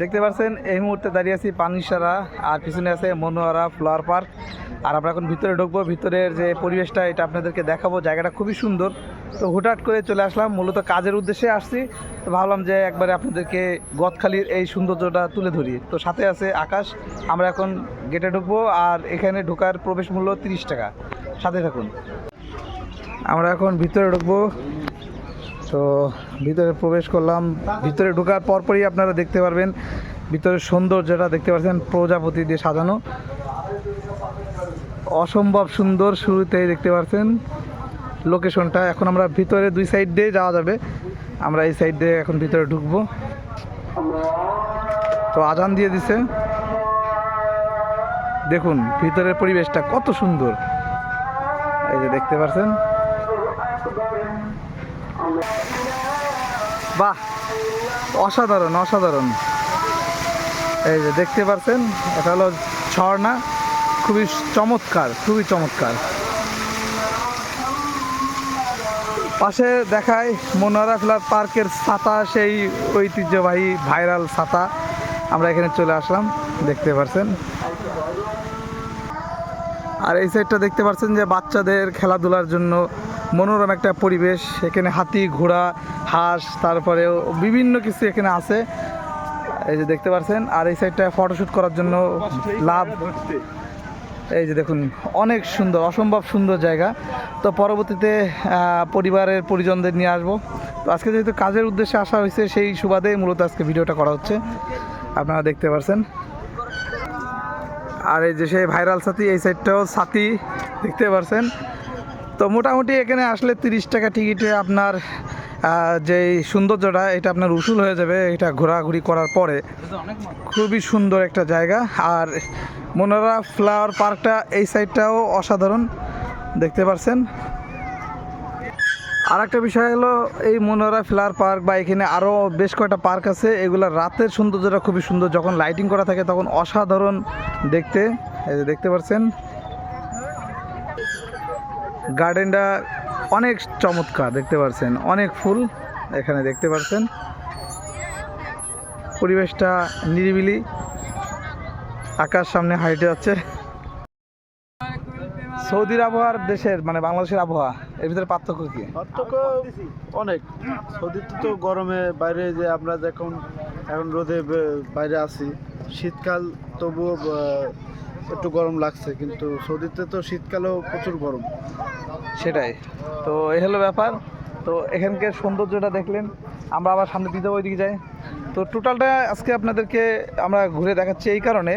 দেখতে পাচ্ছেন এই মুহূর্তে দাঁড়িয়ে আছি পানিসারা, আর পিছনে আছে মনোয়ারা ফ্লাওয়ার পার্ক। আর আমরা এখন ভিতরে ঢুকবো, ভিতরের যে পরিবেশটা, এটা আপনাদেরকে দেখাবো। জায়গাটা খুবই সুন্দর। তো হুটহাট করে চলে আসলাম, মূলত কাজের উদ্দেশ্যে আসছি। তো ভাবলাম যে একবারে আপনাদেরকে গদখালির এই সৌন্দর্যটা তুলে ধরি। তো সাথে আছে আকাশ। আমরা এখন গেটে ঢুকবো, আর এখানে ঢোকার প্রবেশ মূল্য তিরিশ টাকা। সাথে থাকুন। আমরা এখন ভিতরে ঢুকবো। তো ভিতরে প্রবেশ করলাম। ভিতরে ঢোকার পরপরই আপনারা দেখতে পারবেন, ভিতরের সৌন্দর্যটা দেখতে পাচ্ছেন, প্রজাপতি দিয়ে সাজানো। অসম্ভব সুন্দর শুরুতেই দেখতে পাচ্ছেন লোকেশনটা। এখন আমরা ভিতরে দুই সাইড দিয়ে যাওয়া যাবে। আমরা এই সাইড দিয়ে এখন ভিতরে ঢুকবো। তো আজান দিয়ে দিছে। দেখুন, ভিতরের পরিবেশটা কত সুন্দর। এই যে দেখতে পাচ্ছেন। বাহ, অসাধারণ অসাধারণ। এই যে দেখতে পাচ্ছেন এটা হলো ঝর্ণা, খুবই চমৎকার খুবই চমৎকার। পাশে দেখায় মনোয়ারা ফ্লার পার্কের ছাতা, সেই ঐতিহ্যবাহী ভাইরাল ছাতা। আমরা এখানে চলে আসলাম, দেখতে পাচ্ছেন আর এই সাইডটা দেখতে পাচ্ছেন যে বাচ্চাদের খেলাধুলার জন্য মনোরম একটা পরিবেশ, এখানে হাতি, ঘোড়া, হাঁস তারপরে বিভিন্ন কিছু এখানে আছে। এই যে দেখতে পাচ্ছেন আর এই সাইডটা ফটোশ্যুট করার জন্য লাভ। এই যে দেখুন, অনেক সুন্দর, অসম্ভব সুন্দর জায়গা। তো পরবর্তীতে পরিবারের পরিজনদের নিয়ে আসব। তো আজকে যেহেতু কাজের উদ্দেশ্যে আসা হয়েছে, সেই সুবাদে মূলত আজকে ভিডিওটা করা হচ্ছে। আপনারা দেখতে পাচ্ছেন আর এই যে সেই ভাইরাল সাথী, এই সাইডটাও সাথী, দেখতে পারছেন। তো মোটামুটি এখানে আসলে তিরিশ টাকা টিকিটে আপনার যে সৌন্দর্যটা, এটা আপনার উসুল হয়ে যাবে এটা ঘোরাঘুরি করার পরে। খুবই সুন্দর একটা জায়গা। আর মনোরা ফ্লাওয়ার পার্কটা এই সাইডটাও অসাধারণ, দেখতে পারছেন। আর একটা বিষয় হলো, এই মনোরা ফ্লাওয়ার পার্ক বা এখানে আরও বেশ কয়েকটা পার্ক আছে, এগুলো রাতের সৌন্দর্যটা খুবই সুন্দর। যখন লাইটিং করা থাকে, তখন অসাধারণ দেখতে। দেখতে পাচ্ছেন গার্ডেনটা অনেক চমৎকার, দেখতে পাচ্ছেন অনেক ফুল এখানে দেখতে পাচ্ছেন পরিবেশটা নিরিবিলি। আকাশ সামনে হাইটে যাচ্ছে। সৌদির আবহাওয়ার দেশের মানে বাংলাদেশের আবহাওয়া, এর ভিতরে পার্থক্য কি? পার্থক্য অনেক। সৌদিতে তো গরমে বাইরে যে আমরা যখন এখন রোদে বাইরে আছি। শীতকাল তবুও একটু গরম লাগছে, কিন্তু সৌদিতে তো শীতকালেও প্রচুর গরম। সেটাই। তো এই হলো ব্যাপার। তো এখানকার সৌন্দর্যটা দেখলেন, আমরা আবার সামনে দিতে ওইদিকে যাই। তো টোটালটা আজকে আপনাদেরকে আমরা ঘুরে দেখাচ্ছি এই কারণে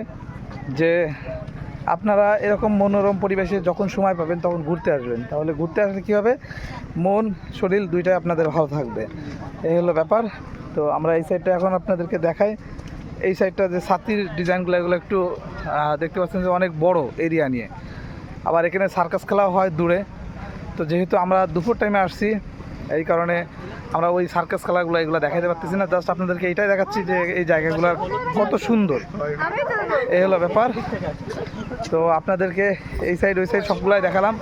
যে আপনারা এরকম মনোরম পরিবেশে যখন সময় পাবেন তখন ঘুরতে আসবেন। তাহলে ঘুরতে আসলে কী হবে? মন, শরীর দুইটাই আপনাদের ভালো থাকবে। এই হলো ব্যাপার। তো আমরা এই সাইডটা এখন আপনাদেরকে দেখাই। এই সাইডটা যে ছাতির ডিজাইনগুলো, এগুলো একটু দেখতে পাচ্ছেন যে অনেক বড় এরিয়া নিয়ে। আবার এখানে সার্কাস খেলাও হয় দূরে। তো যেহেতু আমরা দুপুর টাইমে আসছি, এই কারণে আমরা ওই সার্কাস খেলাগুলো, এগুলো দেখাতে পারতেছি না। জাস্ট আপনাদেরকে এটাই দেখাচ্ছি যে এই জায়গাগুলো কত সুন্দর। এই হলো ব্যাপার। তো আপনাদেরকে এই সাইড ওই সাইড সবগুলাই দেখালাম।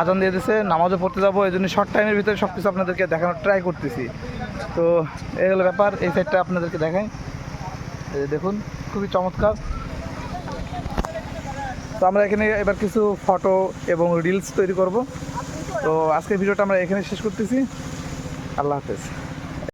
আজান দিয়ে দিছে, নামাজও পড়তে যাব, এই জন্য শর্ট টাইমের ভিতরে সব কিছু আপনাদেরকে দেখানোর ট্রাই করতেছি। তো এই হলো ব্যাপার, এই সাইডটা আপনাদেরকে দেখাই। দেখুন, খুবই চমৎকার। তো আমরা এখানে এবার কিছু ফটো এবং রিলস তৈরি করব। তো আজকের ভিডিওটা আমরা এখানে শেষ করতেছি। আল্লাহ হাফেজ।